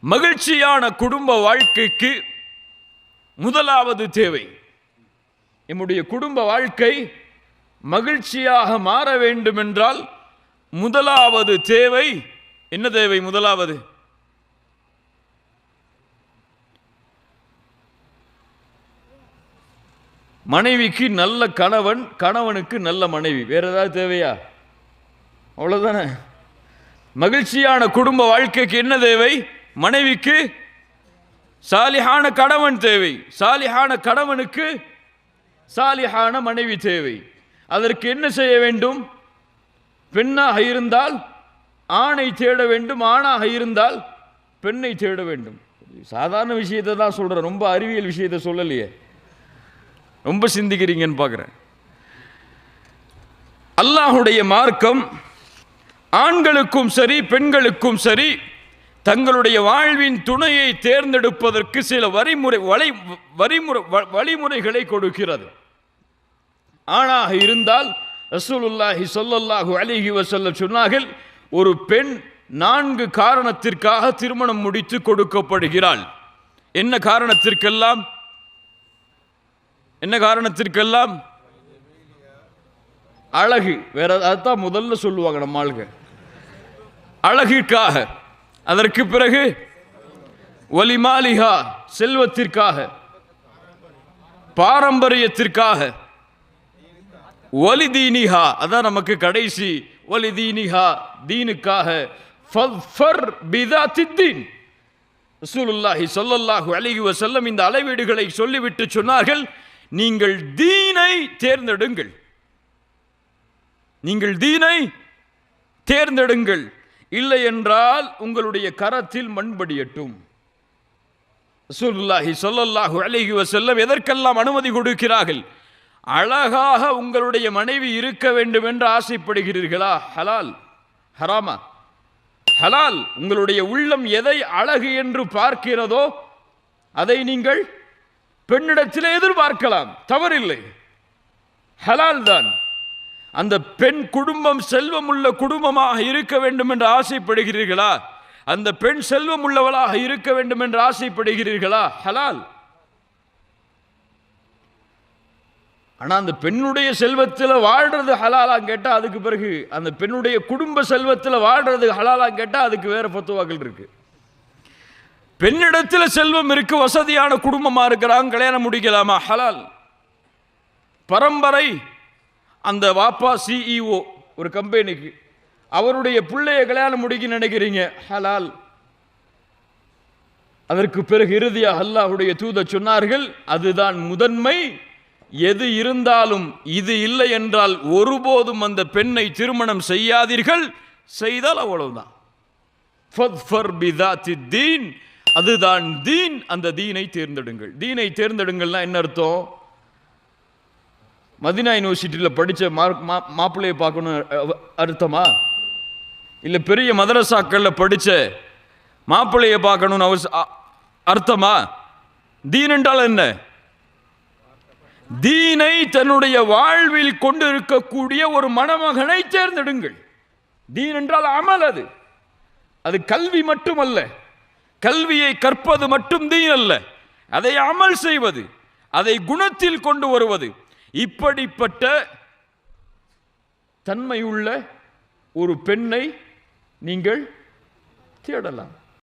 மகிழ்ச்சியான குடும்ப வாழ்க்கைக்கு முதலாவது தேவை. நம்முடைய குடும்ப வாழ்க்கை மகிழ்ச்சியாக மாற வேண்டும் என்றால் முதலாவது தேவை என்ன தேவை முதலாவது? மனைவிக்கு நல்ல கணவன் கணவனுக்கு நல்ல மனைவி. வேற ஏதாவது தேவையா? அவ்வளவுதானே. மகிழ்ச்சியான குடும்ப வாழ்க்கைக்கு என்ன தேவை? மனைவிக்கு சாலிஹான கணவன் தேவை. சாலிஹான கணவனுக்கு சாலிஹான மனைவி தேவை. அதற்கு என்ன செய்ய வேண்டும்? பெண்ணாக இருந்தால் ஆணை தேட வேண்டும். ஆணாக இருந்தால் பெண்ணை தேட வேண்டும். சாதாரண விஷயத்தை தான் சொல்கிறேன் ரொம்ப அறிவியல் விஷயத்தை சொல்லலையே. ரொம்ப சிந்திக்கிறீங்கன்னு பார்க்குறேன். அல்லாஹுடைய மார்க்கம் ஆண்களுக்கும் சரி பெண்களுக்கும் சரி தங்களுடைய வாழ்வின் துணையை தேர்ந்தெடுப்பதற்கு சில வரிமுறை வலை வரிமுறை வழிமுறைகளை கொடுக்கிறது. ஆணாக இருந்தால் ரசூலுல்லாஹி சொல்லல்லாஹு அலிஹி வசல்ல சொன்னார்கள் ஒரு பெண் நான்கு காரணத்திற்காக திருமணம் முடித்து கொடுக்கப்படுகிறாள். என்ன காரணத்திற்கெல்லாம்? என்ன காரணத்திற்கெல்லாம்? அழகு. வேற அதுதான் முதல்ல சொல்லுவாங்க நம்ம ஆளுங்க. அழகிற்காக. அதற்கு பிறகு ஒலிமாலிகா செல்வத்திற்காக பாரம்பரியத்திற்காக ஒலி தீனிஹா அதான் நமக்கு கடைசி ஒலி தீனிஹா தீனுக்காக ரசூலுல்லாஹி சொல்லல்லாஹு அலைஹி வசல்லம் இந்த அளவீடுகளை சொல்லிவிட்டு சொன்னார்கள் நீங்கள் தீனை தேர்ந்தெடுங்கள். நீங்கள் தீனை தேர்ந்தெடுங்கள். இல்லை என்றால் உங்களுடைய கரத்தில் மண்படியட்டும் ரசூலுல்லாஹி சொல்லல்லாஹு அழகி வஸல்லம் எதற்கெல்லாம் அனுமதி கொடுக்கிறார்கள்? அழகாக உங்களுடைய மனைவி இருக்க வேண்டும் என்று ஆசைப்படுகிறீர்களா? ஹலால். ஹராமா. ஹலால். உங்களுடைய உள்ளம் எதை அழகு என்று பார்க்கிறதோ அதை நீங்கள் பெண்ணிடத்தில் எதிர்பார்க்கலாம். தவறில்லை. ஹலால் தான். அந்த பெண் குடும்பம் செல்வம் உள்ள குடும்பமாக இருக்க வேண்டும் என்று ஆசைப்படுகிறீர்களா? அந்த பெண் செல்வம் உள்ளவளாக இருக்க வேண்டும் என்று ஆசைப்படுகிறீர்களா? ஹலால். ஆனால் அந்த பெண்ணுடைய செல்வத்தில் வாழ்றது ஹலாலாம் கேட்டால் அதுக்கு பிறகு அந்த பெண்ணுடைய குடும்ப செல்வத்தில் வாழ்றது ஹலாலாம் கேட்டால் அதுக்கு வேறு பத்துவாக்கள் இருக்குது பெண்ணிடத்தில் செல்வம் இருக்கு வசதியான குடும்பமாக இருக்கிறாங்க கல்யாணம் முடிக்கலாமா? ஹலால். பரம்பரை அந்த வாப்பா சிஇஓ ஒரு கம்பெனிக்கு. அவருடைய பிள்ளைய கல்யாணம் முடிக்க நினைக்கிறீங்க? ஹலால். அதற்கு பிறகு இறுதியாக அல்லாஹுடைய தூத சொன்னார்கள் அதுதான் முதன்மை. எது இருந்தாலும் இது இல்லை என்றால் ஒருபோதும் அந்த பெண்ணை திருமணம் செய்யாதீர்கள். செய்தால் அவ்வளவுதான். அதுதான் தீன். அந்த தீனை தேர்ந்தெடுங்கள். தீனை தேர்ந்தெடுங்கள்னா என்ன அர்த்தம்? மதினா யூனிவர்சிட்டியில் படித்த மா மாப்பிள்ளையை பார்க்கணும் அர்த்தமா? இல்லை பெரிய மதரசாக்களில் படித்த மாப்பிள்ளையை பார்க்கணும்னு அவச அ- அர்த்தமா? தீன் என்றால் என்ன? தீனை தன்னுடைய வாழ்வில் கொண்டு இருக்கக்கூடிய ஒரு மணமகனை தேர்ந்தெடுங்கள். தீன் என்றால் அமல் அது. அது கல்வி மட்டுமல்ல. கல்வியை கற்பது மட்டும் தீன் அல்ல. அதை அமல் செய்வது அதை குணத்தில் கொண்டு வருவது இப்படிப்பட்ட தன்மையுள்ள ஒரு பெண்ணை நீங்கள் தேடலாம்.